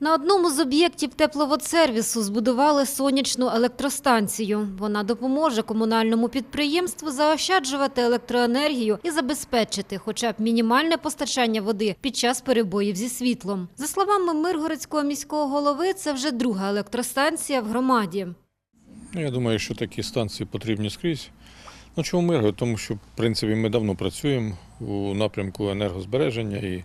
На одному з об'єктів тепловодсервісу збудували сонячну електростанцію. Вона допоможе комунальному підприємству заощаджувати електроенергію і забезпечити хоча б мінімальне постачання води під час перебоїв зі світлом. За словами Миргородського міського голови, це вже друга електростанція в громаді. Ну, Я думаю, що такі станції потрібні скрізь. Ну, чому Миргород? Тому що, в принципі, ми давно працюємо у напрямку енергозбереження і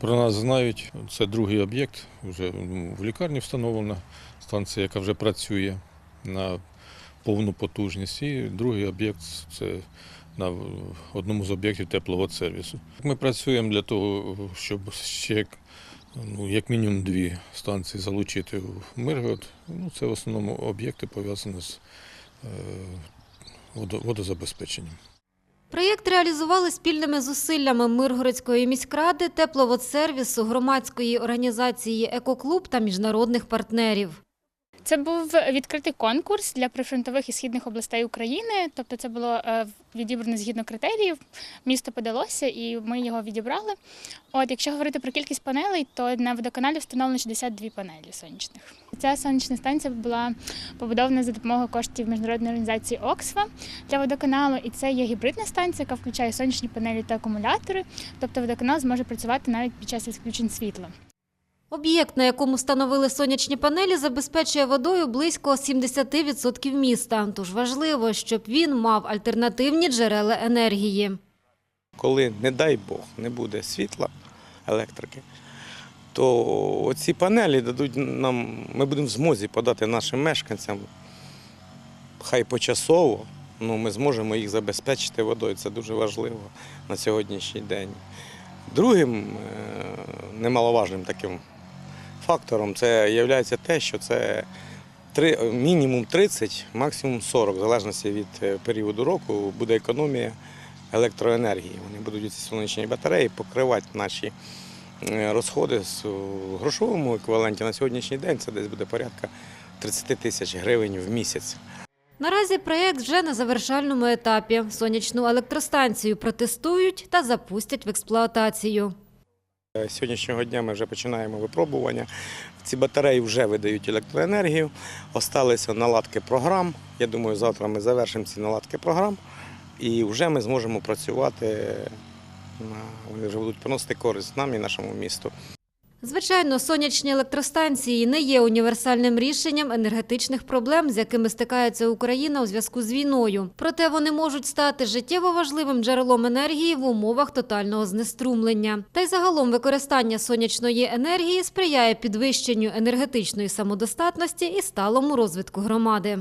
про нас знають. Це другий об'єкт, вже ну, в лікарні встановлена станція, яка вже працює на повну потужність. І другий об'єкт це на одному з об'єктів тепловодсервісу. Ми працюємо для того, щоб ще ну, як мінімум дві станції залучити в Миргород. Ну, це в основному об'єкти пов'язані з е, водозабезпеченням. Проєкт реалізували спільними зусиллями Миргородської міськради, тепловодсервісу, громадської організації «Екоклуб» та міжнародних партнерів. Це був відкритий конкурс для прифронтових і східних областей України. Тобто, це було е, відібрано згідно критеріїв. Місто подалося, і ми його відібрали. От, якщо говорити про кількість панелей, то на водоканалі встановлено 62 панелі сонячних. Ця сонячна станція була побудована за допомогою коштів міжнародної організації Оксфа для водоканалу. І це є гібридна станція, яка включає сонячні панелі та акумулятори. Тобто водоканал зможе працювати навіть під час відключень світла. Об'єкт, на якому встановили сонячні панелі, забезпечує водою близько 70% міста. Тож важливо, щоб він мав альтернативні джерела енергії. коли, не дай Бог, не буде світла, електрики, то оці панелі дадуть нам, ми будемо в змозі подати нашим мешканцям, хай почасово, ну, ми зможемо їх забезпечити водою. Це дуже важливо на сьогоднішній день. Другим е, немаловажним таким фактором це є те, що це мінімум 30, максимум 40, в залежності від е, періоду року, буде економія електроенергії. Вони будуть ці сонячні батареї покривати наші е, розходи з- грошовому еквіваленті на сьогоднішній день. Це десь буде порядка 30 тисяч гривень в місяць. Наразі проєкт вже на завершальному етапі. Сонячну електростанцію протестують та запустять в експлуатацію. Е, З Сьогоднішнього дня ми вже починаємо випробування. Ці батареї вже видають електроенергію. Осталися наладки програм. Я думаю, завтра ми завершимо ці наладки програм і вже ми зможемо працювати. Вони вже будуть приносити користь нам і нашому місту. Звичайно, сонячні електростанції не є універсальним рішенням енергетичних проблем, з якими стикається Україна у зв'язку з війною. Проте вони можуть стати життєво важливим джерелом енергії в умовах тотального знеструмлення. Та й загалом використання сонячної енергії сприяє підвищенню енергетичної самодостатності і сталому розвитку громади.